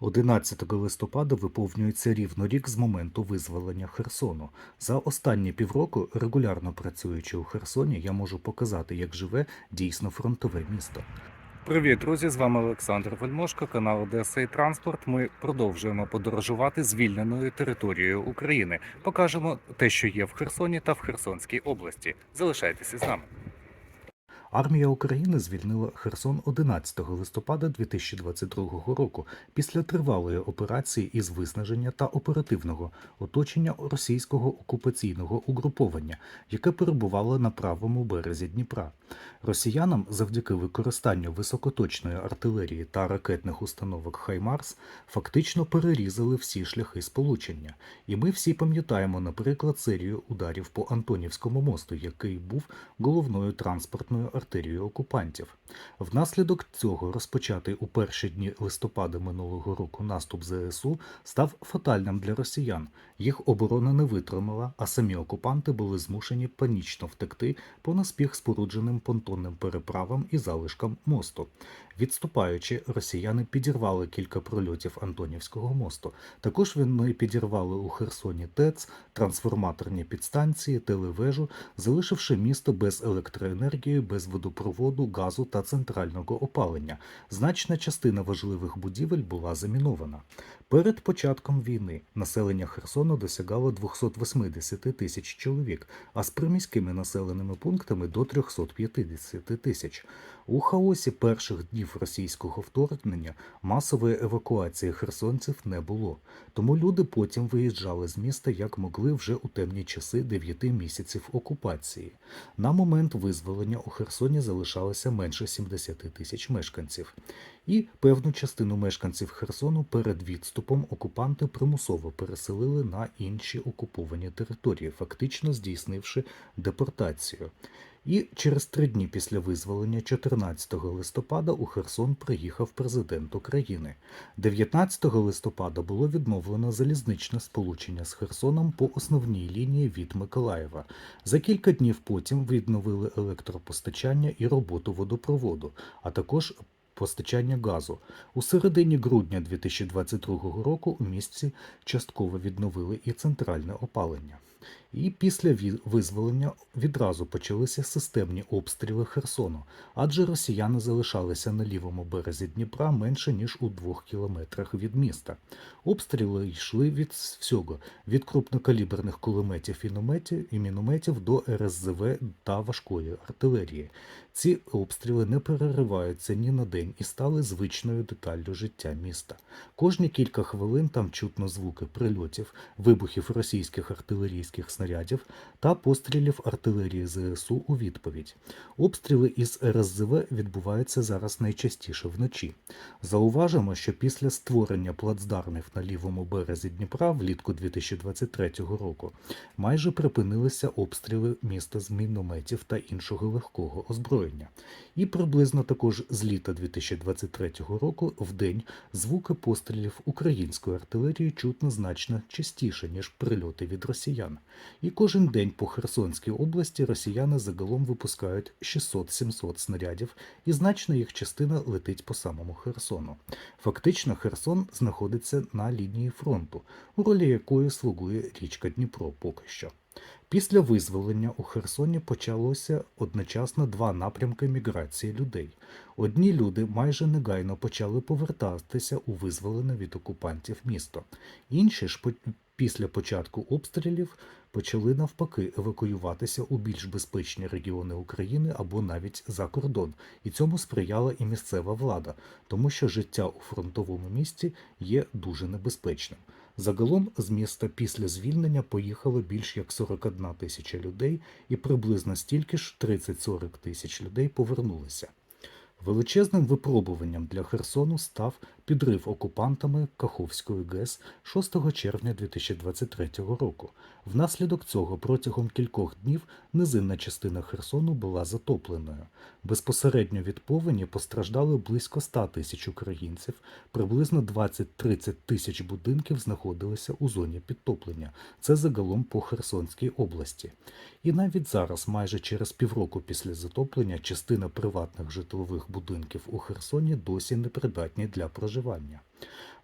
11 листопада виповнюється рівно рік з моменту визволення Херсону. За останні півроку, регулярно працюючи у Херсоні, я можу показати, як живе дійсно фронтове місто. Привіт, друзі! З вами Олександр Вельмошко, канал Одеса і Транспорт. Ми продовжуємо подорожувати звільненою територією України. Покажемо те, що є в Херсоні та в Херсонській області. Залишайтеся з нами. Армія України звільнила Херсон 11 листопада 2022 року після тривалої операції із виснаження та оперативного оточення російського окупаційного угруповання, яке перебувало на правому березі Дніпра. Росіянам завдяки використанню високоточної артилерії та ракетних установок Хаймарс фактично перерізали всі шляхи сполучення. І ми всі пам'ятаємо, наприклад, серію ударів по Антонівському мосту, який був головною транспортною артерією окупантів. Внаслідок цього розпочатий у перші дні листопада минулого року наступ ЗСУ став фатальним для росіян. Їх оборона не витримала, а самі окупанти були змушені панічно втекти по наспіх спорудженим понтонним переправам і залишкам мосту. Відступаючи, росіяни підірвали кілька прольотів Антонівського мосту. Також вони підірвали у Херсоні ТЕЦ, трансформаторні підстанції, телевежу, залишивши місто без електроенергії, без водопроводу, газу та центрального опалення. Значна частина важливих будівель була замінована. Перед початком війни населення Херсону досягало 280 тисяч чоловік, а з приміськими населеними пунктами до 350 тисяч. У хаосі перших днів російського вторгнення масової евакуації херсонців не було, тому люди потім виїжджали з міста як могли вже у темні часи 9 місяців окупації. На момент визволення у Херсоні залишалося менше 70 тисяч мешканців, і певну частину мешканців Херсону перед відступом окупанти примусово переселили на інші окуповані території, фактично здійснивши депортацію. І через три дні після визволення, 14 листопада, у Херсон приїхав президент України. 19 листопада було відновлено залізничне сполучення з Херсоном по основній лінії від Миколаєва. За кілька днів потім відновили електропостачання і роботу водопроводу, а також постачання газу. У середині грудня 2022 року у місті частково відновили і центральне опалення. І після визволення відразу почалися системні обстріли Херсону, адже росіяни залишалися на лівому березі Дніпра менше ніж у двох кілометрах від міста. Обстріли йшли від всього від крупнокаліберних кулеметів і мінометів, до РСЗВ та важкої артилерії. Ці обстріли не перериваються ні на день і стали звичною деталлю життя міста. Кожні кілька хвилин там чутно звуки прильотів, вибухів російських артилерійських снарядів та пострілів артилерії ЗСУ у відповідь. Обстріли із РСЗВ відбуваються зараз найчастіше вночі. Зауважимо, що після створення плацдармів на лівому березі Дніпра влітку 2023 року майже припинилися обстріли міста з мінометів та іншого легкого озброєння. І приблизно також з літа 2023 року в день звуки пострілів української артилерії чутно значно частіше, ніж прильоти від росіян. І кожен день по Херсонській області росіяни загалом випускають 600-700 снарядів, і значна їх частина летить по самому Херсону. Фактично, Херсон знаходиться на лінії фронту, у ролі якої слугує річка Дніпро поки що. Після визволення у Херсоні почалося одночасно два напрямки міграції людей. Одні люди майже негайно почали повертатися у визволене від окупантів місто. Інші ж після початку обстрілів почали навпаки евакуюватися у більш безпечні регіони України або навіть за кордон. І цьому сприяла і місцева влада, тому що життя у фронтовому місті є дуже небезпечним. Загалом з міста після звільнення поїхало більш як 41 тисяча людей, і приблизно стільки ж 30-40 тисяч людей повернулися. Величезним випробуванням для Херсону став підрив окупантами Каховської ГЕС 6 червня 2023 року. Внаслідок цього протягом кількох днів низинна частина Херсону була затопленою. Безпосередньо від повені постраждали близько 100 тисяч українців, приблизно 20-30 тисяч будинків знаходилися у зоні підтоплення. Це загалом по Херсонській області. І навіть зараз, майже через півроку після затоплення, частина приватних житлових будинків у Херсоні досі непридатні для проживання. 주고 왔냐.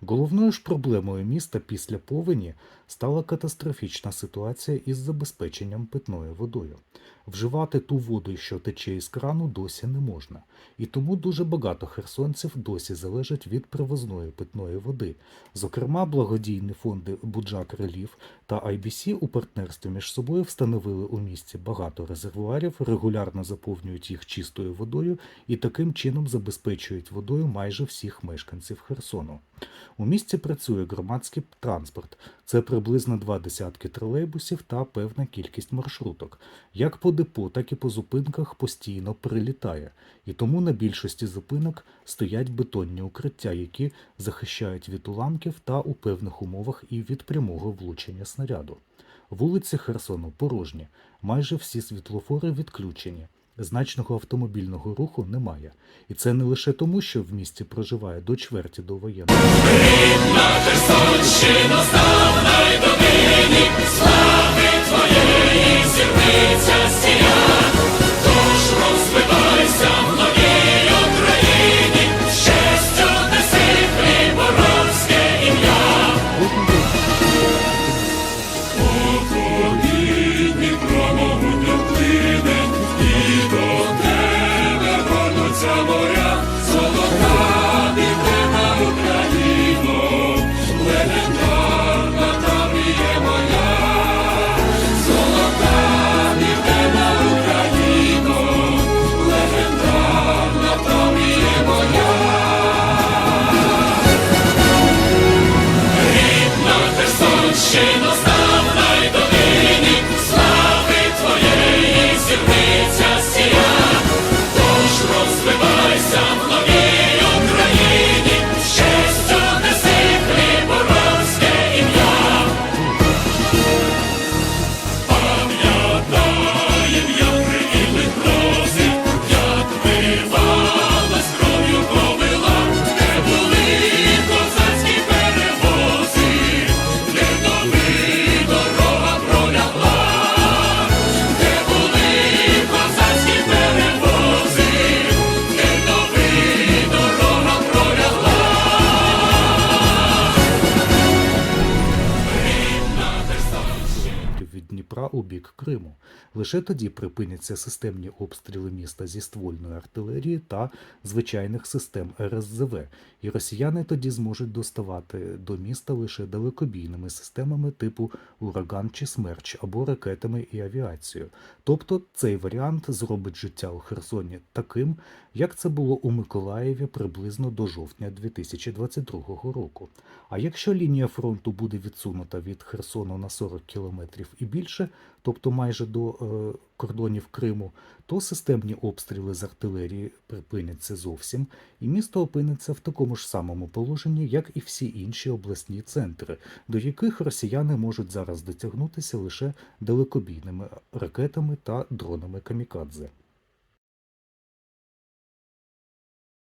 Головною ж проблемою міста після повені стала катастрофічна ситуація із забезпеченням питною водою. Вживати ту воду, що тече із крану, досі не можна. І тому дуже багато херсонців досі залежать від привозної питної води. Зокрема, благодійні фонди Буджак Реліф та IBC у партнерстві між собою встановили у місті багато резервуарів, регулярно заповнюють їх чистою водою і таким чином забезпечують водою майже всіх мешканців Херсону. У місті працює громадський транспорт. Це приблизно два десятки тролейбусів та певна кількість маршруток. Як по депо, так і по зупинках постійно прилітає. І тому на більшості зупинок стоять бетонні укриття, які захищають від уламків та у певних умовах і від прямого влучення снаряду. Вулиці Херсону порожні, майже всі світлофори відключені. Значного автомобільного руху немає. І це не лише тому, що в місті проживає до чверті до воєнного. У бік Криму. Лише тоді припиняться системні обстріли міста зі ствольної артилерії та звичайних систем РСЗВ, і росіяни тоді зможуть доставати до міста лише далекобійними системами типу Ураган чи Смерч або ракетами і авіацією. Тобто цей варіант зробить життя у Херсоні таким, як це було у Миколаєві приблизно до жовтня 2022 року. А якщо лінія фронту буде відсунута від Херсону на 40 кілометрів і більше, тобто майже до е, кордонів Криму, то системні обстріли з артилерії припиняться зовсім, і місто опиниться в такому ж самому положенні, як і всі інші обласні центри, до яких росіяни можуть зараз дотягнутися лише далекобійними ракетами та дронами камікадзе.